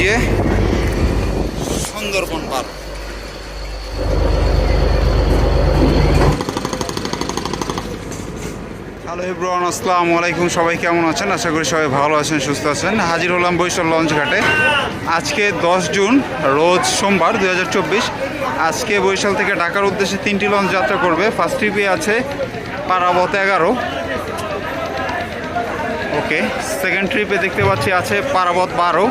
যে সুন্দরবন পার। হ্যালো ইব্রান আসসালামু আলাইকুম। সবাই কেমন আছেন? আশা করি সবাই ভালো আছেন সুস্থ আছেন। হাজির হলাম বৈশাল লঞ্চ ঘাটে। আজকে দশ জুন রোজ সোমবার দু হাজার চব্বিশ। আজকে বৈশাল থেকে ঢাকার উদ্দেশ্যে তিনটি লঞ্চ যাত্রা করবে। ফার্স্ট ট্রিপে আছে পারাবত এগারো। ওকে সেকেন্ড ট্রিপে দেখতে পাচ্ছি আছে পারাবত বারো।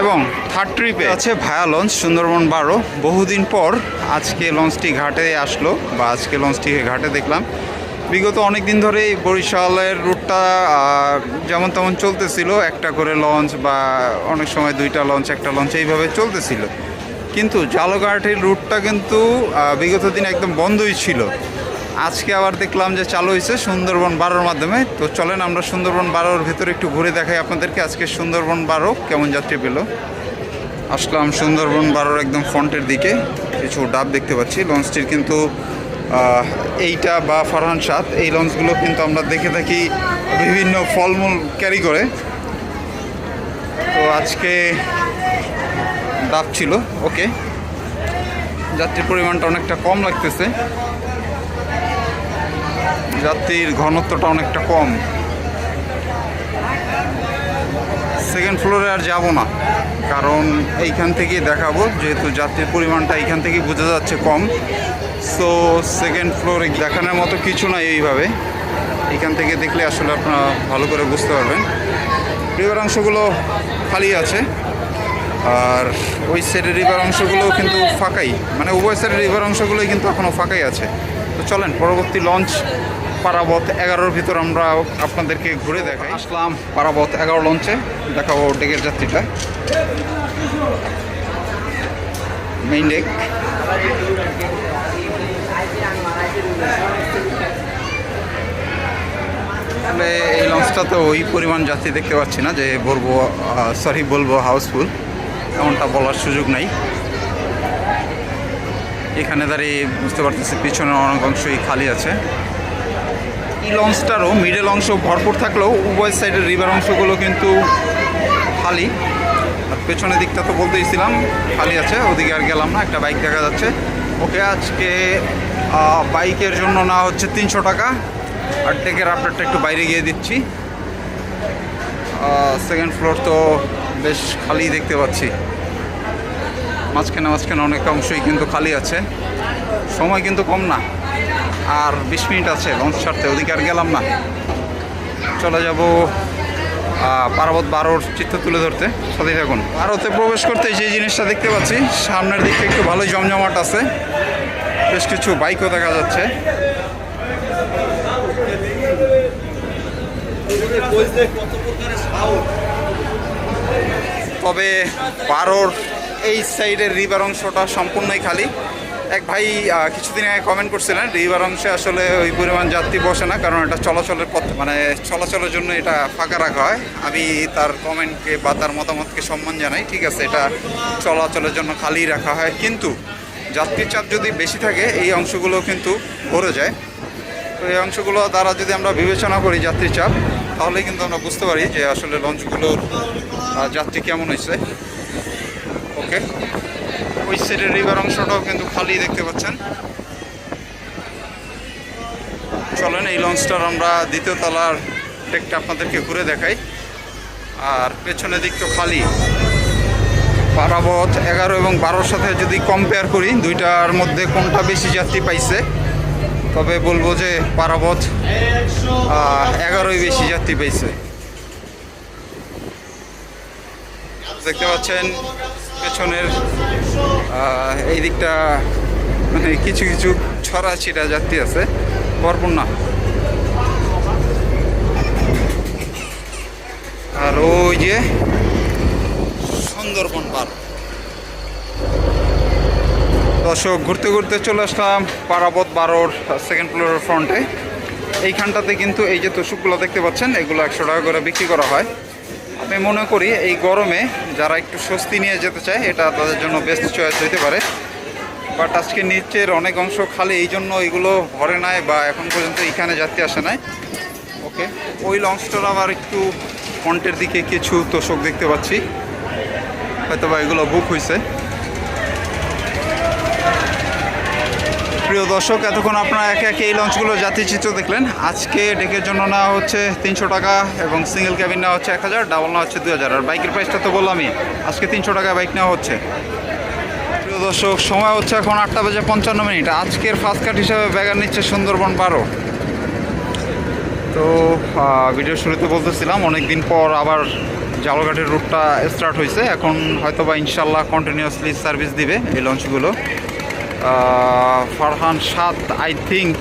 এবং থার্ড ট্রিপে আছে ভায়া লঞ্চ সুন্দরবন বারো। বহুদিন পর আজকে লঞ্চটি ঘাটে আসলো, বা আজকে লঞ্চটি ঘাটে দেখলাম। বিগত অনেক দিন ধরেই বরিশালের রুটটা যেমন তেমন চলতেছিল, একটা করে লঞ্চ বা অনেক সময় দুইটা লঞ্চ একটা লঞ্চ এইভাবে চলতেছিল। কিন্তু জালঘাটের রুটটা কিন্তু বিগত দিন একদম বন্ধই ছিল। আজকে আবার দেখলাম যে চালু হয়েছে সুন্দরবন বারোর মাধ্যমে। তো চলেন আমরা সুন্দরবন বারোর ভেতরে একটু ঘুরে দেখাই আপনাদেরকে আজকে সুন্দরবন বারো কেমন যাত্রী পেল। আসলাম সুন্দরবন বারোর একদম ফ্রন্টের দিকে, কিছু ডাব দেখতে পাচ্ছি। লঞ্চটির কিন্তু এইটা বা ফারহান সাত এই লঞ্চগুলো কিন্তু আমরা দেখে থাকি বিভিন্ন ফলমূল ক্যারি করে। তো আজকে ডাব ছিল, ওকে। যাত্রীর পরিমাণটা অনেকটা কম লাগতেছে। যাত্রীর ঘনত্বটা অনেকটা কম। সেকেন্ড ফ্লোরে আর যাব না, কারণ এইখান থেকেই দেখাবো, যেহেতু যাত্রীর পরিমাণটা এইখান থেকেই বোঝা যাচ্ছে কম। সো সেকেন্ড ফ্লোরে দেখানোর মতো কিছু নাই এইভাবে। এখান থেকে দেখলে আসলে আপনারা ভালো করে বুঝতে পারবেন। রিভার অংশগুলো খালি আছে। আর ওই সাইডের রিভার অংশগুলো কিন্তু ফাঁকাই। মানে উভয় সাইডের রিভার অংশগুলোই কিন্তু এখনও ফাঁকাই আছে। তো চলেন, পরবর্তী লঞ্চ পারাবত এগারোর ভিতর আমরা আপনাদেরকে ঘুরে দেখাই। আসলাম পারাবত এগারো লঞ্চে দেখাবো ডেকের যাত্রীটা। মেইন ডেক আসলে এই লঞ্চটাতে ওই পরিমাণ যাত্রী দেখতে পাচ্ছি না যে বলব সরি বলব হাউসফুল এমনটা বলার সুযোগ নাই। এখানে দাঁড়িয়ে বুঝতে পারতেছি পিছনের অনেক অংশই খালি আছে। এই লঞ্চটারও মিডল অংশ ভরপুর থাকলেও উভয় সাইডের রিভার অংশগুলো কিন্তু খালি। আর পেছনের দিকটা তো বলতেইছিলাম খালি আছে, ওদিকে আর গেলাম না, একটা বাইক দেখা যাচ্ছে। ওকে, আজকে বাইকের জন্য না হচ্ছে তিনশো টাকা। আর টেকের আপডেটটা একটু বাইরে গিয়ে দিচ্ছি। সেকেন্ড ফ্লোর তো বেশ খালি দেখতে পাচ্ছি। মাঝখানে মাঝখানে অনেক অংশই কিন্তু খালি আছে। সময় কিন্তু কম না। আর বিশ মিনিট আছে লঞ্চ ছাড়তে, ওদিকে আর গেলাম না। চলে যাব পার্বত বারোর চিত্র তুলে ধরতে। সাথে থাকুন। ভারতে প্রবেশ করতে যে জিনিসটা দেখতে পাচ্ছি, সামনের দিকে একটু ভালোই জমজমাট আছে। বেশ কিছু বাইকও দেখা যাচ্ছে। তবে বারোর এই সাইডের রিভার অংশটা সম্পূর্ণই খালি। এক ভাই কিছুদিন আগে কমেন্ট করছিলেন রিভার অংশে আসলে ওই পরিমাণ যাত্রী বসে না, কারণ এটা চলাচলের পথ মানে চলাচলের জন্য এটা ফাঁকা রাখা হয়। আমি তার কমেন্টকে বা তার মতামতকে সম্মান জানাই, ঠিক আছে, এটা চলাচলের জন্য খালি রাখা হয়। কিন্তু যাত্রীর চাপ যদি বেশি থাকে, এই অংশগুলো কিন্তু ভরে যায়। তো এই অংশগুলো দ্বারা যদি আমরা বিবেচনা করি যাত্রী চাপ তাহলে কিন্তু আমরা বুঝতে পারি যে আসলে লঞ্চগুলোর যাত্রী কেমন হয়েছে। ওকে। ওই সাইডের রিভার অংশটাও কিন্তু খালি দেখতে পাচ্ছেন। চলেন, এই লঞ্চটার আমরা দ্বিতীয় তলার টেকটা আপনাদেরকে ঘুরে দেখাই। আর পেছনের দিক তো খালি। পারাবত এগারো এবং বারোর সাথে যদি কম্পেয়ার করি, দুইটার মধ্যে কোনটা বেশি যাত্রী পাইছে? তবে বলব যে পারাবত এগারোই বেশি যাত্রী পেয়েছে। দেখতে পাচ্ছেন পেছনের এই দিকটা মানে কিছু কিছু ছড়া ছিটা যাত্রী আছে, ভরপুর না। আর ওই যে সুন্দরবন পার্ক দর্শক, ঘুরতে ঘুরতে চলে আসলাম পারাবত বারোর সেকেন্ড ফ্লোরের ফ্রন্টে এইখানটাতে কিন্তু এই যে তোষকগুলো দেখতে পাচ্ছেন, এগুলো একশো টাকা করে বিক্রি করা হয়। আমি মনে করি এই গরমে যারা একটু স্বস্তি নিয়ে যেতে চায়, এটা তাদের জন্য বেস্ট চয়েস হইতে পারে। বাট আজকে নিচের অনেক অংশ খালি, এই জন্য এগুলো ভরে নাই বা এখন পর্যন্ত এখানে যাত্রী আসে নাই। ওকে ওই লঞ্চটার আবার একটু ফ্রন্টের দিকে কিছু তোষক দেখতে পাচ্ছি। হয়তো বা এগুলো বুক হয়েছে প্রিয় দর্শক, এতক্ষণ আপনারা একে একে এই লঞ্চগুলো চিত্র দেখলেন। আজকে ডেকের জন্য নেওয়া হচ্ছে তিনশো টাকা এবং সিঙ্গেল ক্যাবিন নেওয়া হচ্ছে এক হাজার ডাবল নেওয়া হচ্ছে দুই হাজার। আর বাইকের প্রাইসটা তো বললামই, আজকে তিনশো টাকা বাইক নেওয়া হচ্ছে। প্রিয় দর্শক, সময় হচ্ছে এখন আটটা বাজে পঞ্চান্ন মিনিট। আজকের ফার্স্ট কাট হিসাবে ব্যাগার নিচ্ছে সুন্দরবন বারো। তো ভিডিও শুরুতে বলতেছিলাম অনেক দিন পর আবার জালঘাটের রুটটা স্টার্ট হয়েছে এখন হয়তো বা ইনশাল্লাহ কন্টিনিউয়াসলি সার্ভিস দিবে এই লঞ্চগুলো। ফারহান সাত আই থিঙ্ক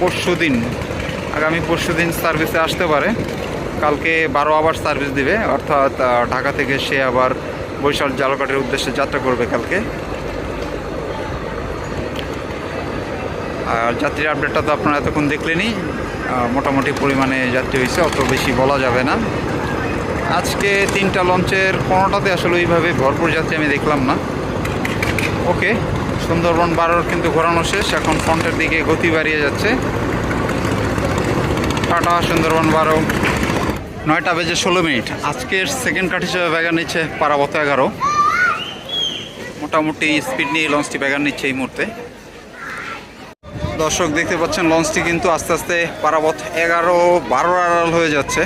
পরশু দিন, আগামী পরশু দিন সার্ভিসে আসতে পারে। কালকে বারো আবার সার্ভিস দিবে, অর্থাৎ ঢাকা থেকে সে আবার বৈশাল জালঘাটের উদ্দেশ্যে যাত্রা করবে কালকে। আর যাত্রীর আপডেটটা তো আপনারা এতক্ষণ দেখলেনই মোটামুটি পরিমাণে যাত্রী হয়েছে, অত বেশি বলা যাবে না। আজকে তিনটা লঞ্চের কোনোটাতে আসলে ওইভাবে ভরপুর যাত্রী আমি দেখলাম না। ওকে সুন্দরবন বারোর কিন্তু ঘোরানো শেষ, এখন ফ্রন্টের দিকে গতি বাড়িয়ে যাচ্ছে। টাটা, সুন্দরবন বারো। নয়টা বেজে ষোলো মিনিট। আজকের সেকেন্ড কাঠ হিসেবে ব্যাগার নিচ্ছে পারাবত এগারো। মোটামুটি স্পিড নিয়ে লঞ্চটি ব্যাগার নিচ্ছে এই মুহূর্তে। দর্শক, দেখতে পাচ্ছেন লঞ্চটি কিন্তু আস্তে আস্তে পারাবত এগারো, বারো আড়াল হয়ে যাচ্ছে।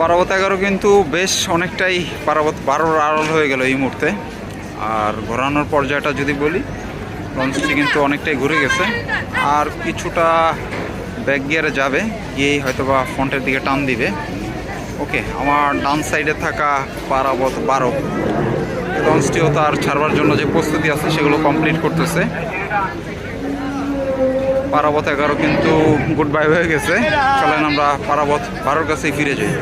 পারাবত এগারো কিন্তু বেশ অনেকটাই পারাবত বারোর আড়াল হয়ে গেল এই মুহূর্তে। আর ঘোরানোর পর্যায়টা যদি বলি লঞ্চটি কিন্তু অনেকটাই ঘুরে গেছে। আর কিছুটা ব্যাক গিয়ারে যাবে, গিয়েই হয়তো বা ফ্রন্টের দিকে টান দিবে। ওকে আমার ডান সাইডে থাকা পারাবত বারো। লঞ্চটিও তার ছাড়বার জন্য যে প্রস্তুতি আছে, সেগুলো কমপ্লিট করতেছে। পারাবত এগারো কিন্তু গুড বাই হয়ে গেছে। চলেন আমরা পারাবত বারোর কাছেই ফিরে যাই।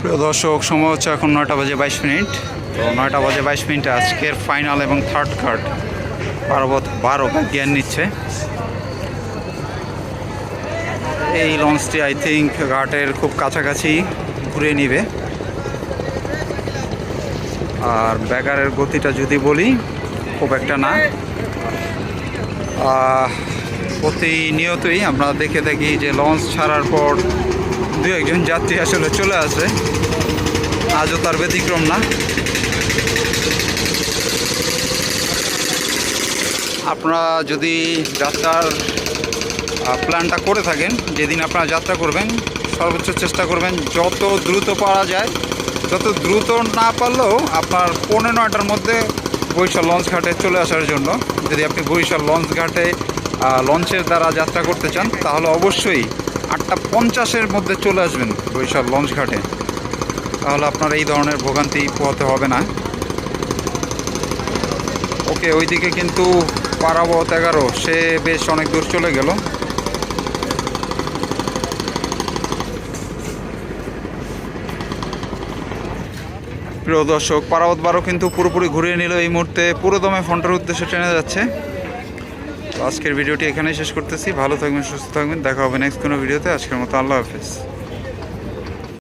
প্রিয় দর্শক, সময় হচ্ছে এখন নয়টা বাজে বাইশ মিনিট। তো নয়টা বাজে বাইশ মিনিটে আজকের ফাইনাল এবং থার্ড কার্ড পার্বত বারো জ্ঞান নিচ্ছে। এই লঞ্চটি আই থিঙ্ক ঘাটের খুব কাছাকাছি ঘুরে নিবে। আর ব্যাগারের গতিটা যদি বলি, খুব একটা না। প্রতিনিয়তই আমরা দেখে থাকি যে লঞ্চ ছাড়ার পর দু একজন যাত্রী আসলে চলে আসে আজও তার ব্যতিক্রম না। আপনারা যদি যাত্রার প্ল্যানটা করে থাকেন, যেদিন আপনারা যাত্রা করবেন, সর্বোচ্চ চেষ্টা করবেন যত দ্রুত পারা যায়, যত দ্রুত না পারলেও আপনার পৌনে নয়টার মধ্যে বরিশাল লঞ্চ ঘাটে চলে আসার জন্য। যদি আপনি বরিশাল লঞ্চ ঘাটে লঞ্চের দ্বারা যাত্রা করতে চান, তাহলে অবশ্যই আটটা পঞ্চাশের মধ্যে চলে আসবেন বরিশাল লঞ্চ ঘাটে। তাহলে আপনার এই ধরনের ভোগান্তি পোহাতে হবে না। ওকে, ওইদিকে কিন্তু পারাবত এগারো। সে বেশ অনেক দূর চলে গেল। প্রিয় দর্শক, পারাবত বারো কিন্তু পুরোপুরি ঘুরিয়ে নিল এই মুহূর্তে। পুরো দমে ফোনটার উদ্দেশ্যে ট্রেনে যাচ্ছে। আজকের ভিডিওটি এখানেই শেষ করতেছি। ভালো থাকবেন, সুস্থ থাকবেন। দেখা হবে নেক্সট কোনো ভিডিওতে। আজকের মতো আল্লাহ হাফিজ।